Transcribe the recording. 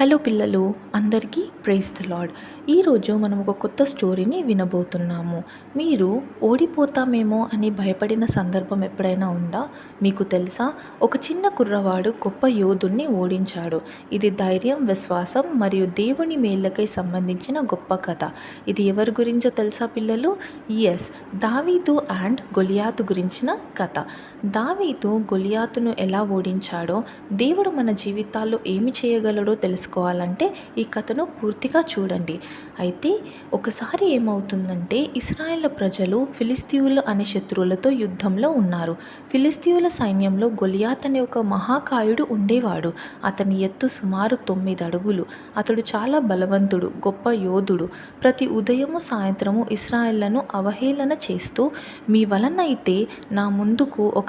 Hello పిల్లలు అందరికీ praise the lord ఈరోజు మనం ఒక కొత్త స్టోరీని వినబోతున్నాము. మీరు ఓడిపోతామేమో అని భయపడిన సందర్భం ఎప్పుడైనా ఉందా? మీకు తెలుసా? ఒక చిన్న కుర్రవాడు గొప్ప యోధుణ్ణి ఓడించాడు. ఇది ధైర్యం విశ్వాసం మరియు దేవుని మేళ్ళకై సంబంధించిన గొప్ప కథ. ఇది ఎవరి గురించో తెలుసా పిల్లలు? ఎస్ దావీదు అండ్ గొలియాతు గురించిన కథ. దావీదు గొలియాతును ఎలా ఓడించాడో దేవుడు మన జీవితాల్లో ఏమి చేయగలడో తెలుసుకోవాలంటే ఈ కథను పూర్తిగా చూడండి. అయితే ఒకసారి ఏమవుతుందంటే ఇస్రాయేల్ ప్రజలు ఫిలిస్తీయులు అనే శత్రువులతో యుద్ధంలో ఉన్నారు. ఫిలిస్తీయుల సైన్యంలో గొలియాత్ అనే ఒక మహాకాయుడు ఉండేవాడు. అతని ఎత్తు సుమారు తొమ్మిది అడుగులు. అతడు చాలా బలవంతుడు గొప్ప యోధుడు. ప్రతి ఉదయము సాయంత్రము ఇస్రాయేళ్ళను అవహేళన చేస్తూ మీ వలన అయితే నా ముందుకు ఒక